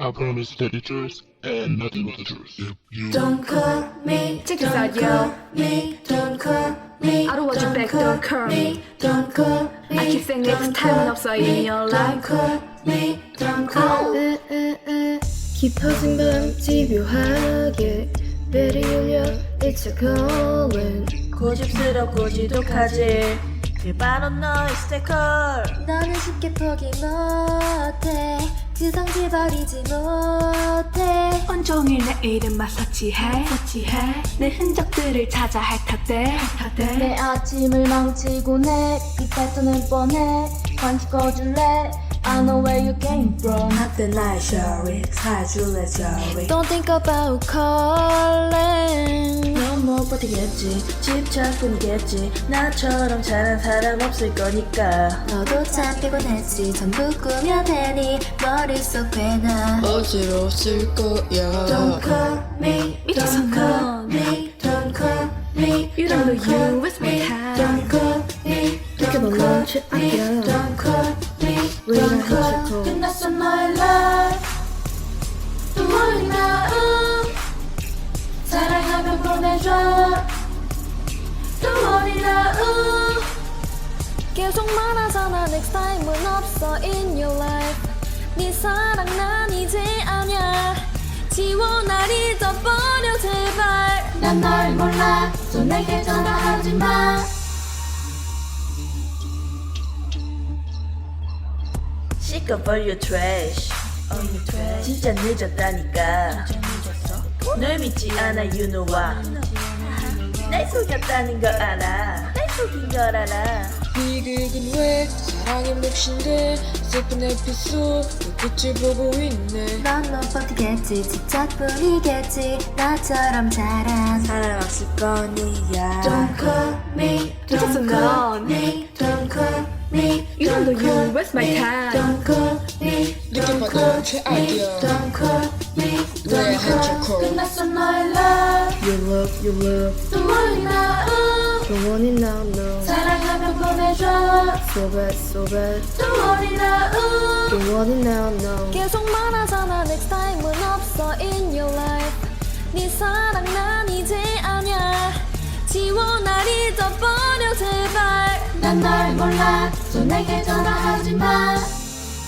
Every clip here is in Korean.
I promise that the truth and nothing but the truth. Don't call me. Check this don't out, yo. call Me. Don't call me. I don't want you back, call don't call me. Don't call me. I keep saying next don't time call 없어 in your Don't life. call me. Don't call. 깊어진 밤 집요하게 베리 울려 It's a calling 고집스럽고 지독하지 그 바로 너의 스테컬 나는 쉽게 포기 못해 그 성질 버리지 못해. 온종일 내 이름만 서치해 서치해 내 흔적들을 찾아 핥아대. 핥아대 내 아침을 망치고 내 빗발전을 뻔해. 관심 꺼줄래? I know where you came from. 한때 나의 셔리 사줄래 저리 Don't think about calling. 넌 못 버티겠지 집착뿐이겠지 나처럼 잘한 사람 없을 거니까 너도 참 피곤했지 전부 꾸며 대니 머릿속 괴나 어지러웠을 거야 Don't call me. Don't call 넌. me. Don't call me. You don't know you waste my me. time. Don't call me. 넌 call 최악이야. me. Don't call 계속 말하잖아 next time은 없어 in your life. 네 사랑 난 이제 아냐. 지워 날 잊어버려 제발. 난 널 몰라. 또 내게 전화하지 마. 시꺼벌 your trash. 진짜 늦었다니까. 널 믿지 않아 you know why. 날 속였다는 걸 알아? 날 속인 걸 알아 비극은 왜 사랑의 몫인데 슬픈 에피소드 끝을 보고 있네 넌 못 버티겠지 집착뿐이겠지 나처럼 잘한 사랑 없을 거니야 Don't call me. Don't call 넌. me. Don't call me. You don't know you call waste my me. time. Don't call me. Don't call 넌 me. Don't call me. 왜 Don't call. 해치고. 끝났어 너의 love. You love you love 또 멀리 나음. Don't want it now no. So bad so bad 또 멀리 나음. Don't it now no 계속 말하잖아 next time은 없어 in your life 네 사랑 난 이제 아냐 지워 날 잊어버려 제발 난 널 몰라. 또 내게 전화하지 마.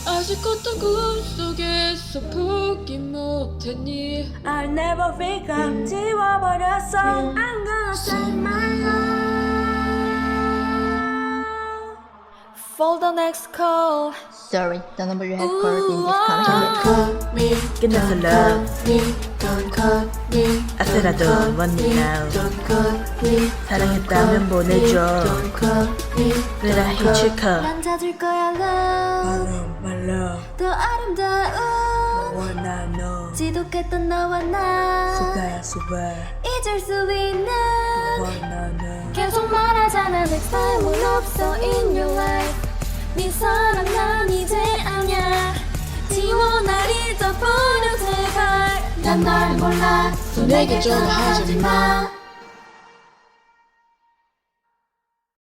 아직 꿨던 꿈속에서 포기 못했니 I'll never pick up 지워버렸어 I'm gonna say my For the next call Sorry, the number you have called in this Don't connection. call me. 끝났어 Don't love call me. Don't call me. I said I don't want it now Don't call me. 사랑했다면 보내줘 Don't call me. But I hate you cause 난 찾을 거야 love My love 더 아름다운 wanna know 지독했던 너와 나 수가야 수가 잊을 수 있는 wanna know 계속 말하잖아 next time은 없어 in 네 사랑 난 이제 아냐 지워 날 잊어버려 제발 난 널 몰라. 또 내게 전화하지 마.